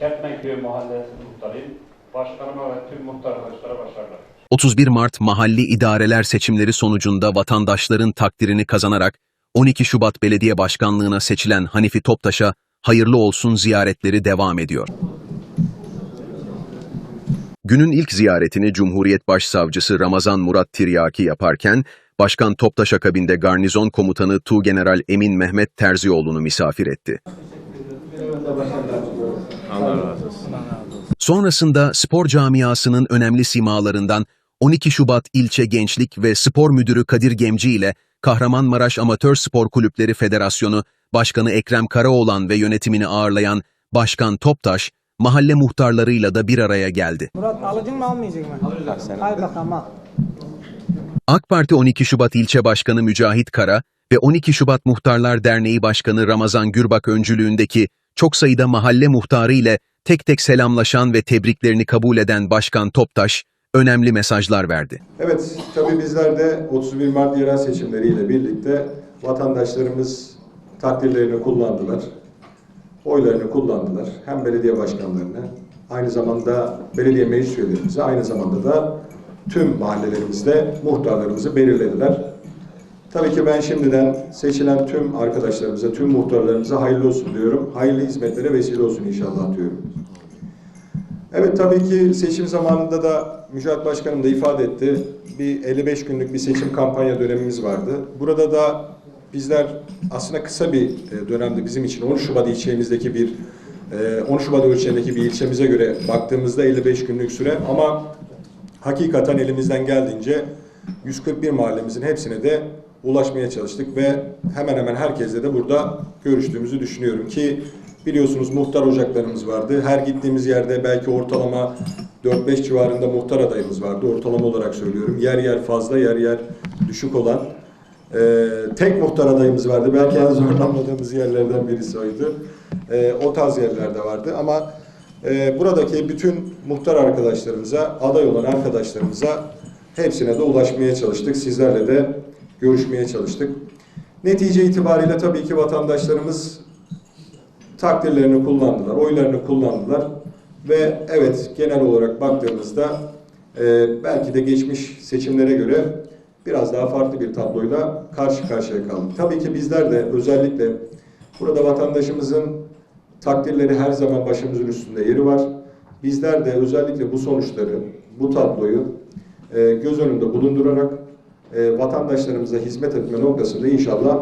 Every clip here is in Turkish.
Kertmenköy Mahallesi'nin muhtarıyım. Başkanıma ve tüm muhtar arkadaşlara başarılar. 31 Mart mahalli idareler seçimleri sonucunda vatandaşların takdirini kazanarak 12 Şubat Belediye Başkanlığına seçilen Hanifi Toptaş'a hayırlı olsun ziyaretleri devam ediyor. Günün ilk ziyaretini Cumhuriyet Başsavcısı Ramazan Murat Tiryaki yaparken, Başkan Toptaş akabinde Garnizon Komutanı Tuğgeneral Emin Mehmet Terzioğlu'nu misafir etti. Sonrasında spor camiasının önemli simalarından 12 Şubat İlçe Gençlik ve Spor Müdürü Kadir Gemci ile Kahramanmaraş Amatör Spor Kulüpleri Federasyonu Başkanı Ekrem Karaoğlan ve yönetimini ağırlayan Başkan Toptaş, mahalle muhtarlarıyla da bir araya geldi. Murat alıcın mı almayacak mı? Alacak sen. Al bakalım al. AK Parti 12 Şubat İlçe Başkanı Mücahit Kara ve 12 Şubat Muhtarlar Derneği Başkanı Ramazan Gürbak öncülüğündeki çok sayıda mahalle muhtarı ile tek tek selamlaşan ve tebriklerini kabul eden Başkan Toptaş, önemli mesajlar verdi. Evet, tabii bizler de 31 Mart yerel seçimleriyle birlikte vatandaşlarımız takdirlerini kullandılar. Oylarını kullandılar. Hem belediye başkanlarını, aynı zamanda belediye meclis üyelerimizi, aynı zamanda da tüm mahallelerimizde muhtarlarımızı belirlediler. Tabii ki ben şimdiden seçilen tüm arkadaşlarımıza, tüm muhtarlarımıza hayırlı olsun diyorum. Hayırlı hizmetlere vesile olsun inşallah diyorum. Evet tabii ki seçim zamanında da Mücahit Başkanım da ifade etti. Bir 55 günlük bir seçim kampanya dönemimiz vardı. Burada da bizler aslında kısa bir e, dönemde bizim için 10 Şubat ilçemizdeki bir e, 10 Şubat ölçeğindeki bir ilçemize göre baktığımızda 55 günlük süre ama hakikaten elimizden geldiğince 141 mahallemizin hepsine de ulaşmaya çalıştık ve hemen hemen herkesle de burada görüştüğümüzü düşünüyorum ki biliyorsunuz muhtar ocaklarımız vardı. Her gittiğimiz yerde belki ortalama 4-5 civarında muhtar adayımız vardı. Ortalama olarak söylüyorum. Yer yer fazla, yer yer düşük olan ee, tek muhtar adayımız vardı. Belki en zorlanmadığımız yerlerden birisi oydu. Ee, o tarz yerlerde vardı ama e, buradaki bütün muhtar arkadaşlarımıza, aday olan arkadaşlarımıza hepsine de ulaşmaya çalıştık. Sizlerle de görüşmeye çalıştık. Netice itibariyle tabii ki vatandaşlarımız takdirlerini kullandılar, oylarını kullandılar ve evet genel olarak baktığımızda e, belki de geçmiş seçimlere göre biraz daha farklı bir tabloyla karşı karşıya kaldık. Tabii ki bizler de özellikle burada vatandaşımızın takdirleri her zaman başımızın üstünde yeri var. Bizler de özellikle bu sonuçları, bu tabloyu e, göz önünde bulundurarak e, vatandaşlarımıza hizmet etme noktasında inşallah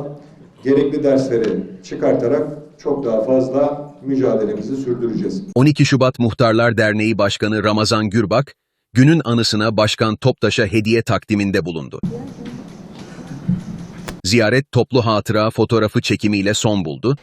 gerekli dersleri çıkartarak çok daha fazla mücadelemizi sürdüreceğiz. 12 Şubat Muhtarlar Derneği Başkanı Ramazan Gürbak, günün anısına Başkan Toptaş'a hediye takdiminde bulundu. Ziyaret toplu hatıra fotoğrafı çekimiyle son buldu.